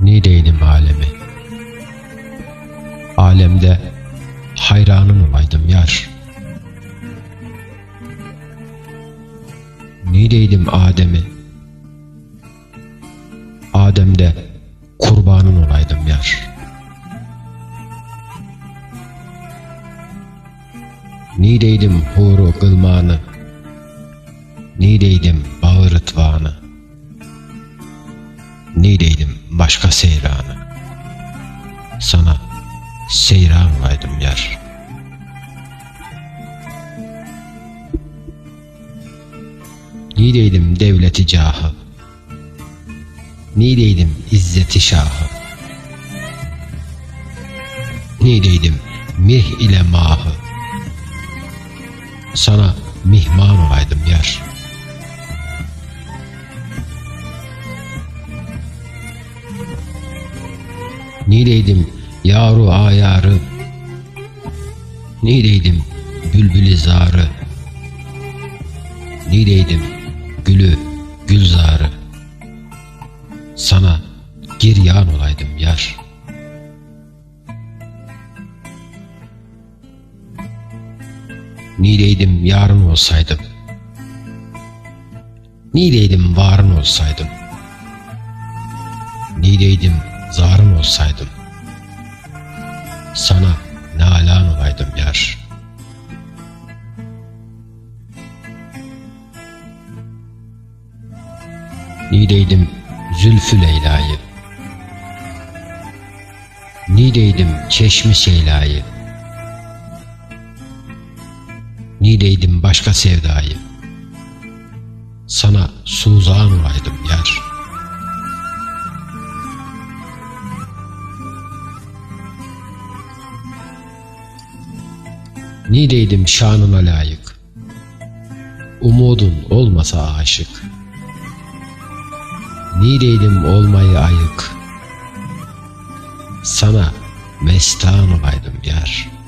Nideydim alemi. Alemde hayranın olaydım yar. Nideydim Adem'i. Adem'de kurbanın olaydım yar. Nideydim huru kılmanı. Nideydim bağır ıtvanı. Başka seyranı. Sana seyran olaydım yar. Nideydim devleti cahı. Nideydim izzeti şahı. Nideydim mih ile mahı. Sana mihman olaydım yar. Nideydim yaru ayarı. Nideydim bülbülü zarı. Nideydim gülü gülzarı. Sana giryan olaydım yar. Nideydim yarın olsaydım. Nideydim varın olsaydım. Nideydim zarın olsaydım. Sana nalan olaydım yar. Nideydim zülfü Leyla'yı. Nideydim çeşmi Şeyla'yı. Nideydim başka sevdayı. Sana suzan olaydım yar. Nideydim şanına layık. Umudun olmasa aşık. Nideydim olmayı ayık. Sana mestan olaydım yar.''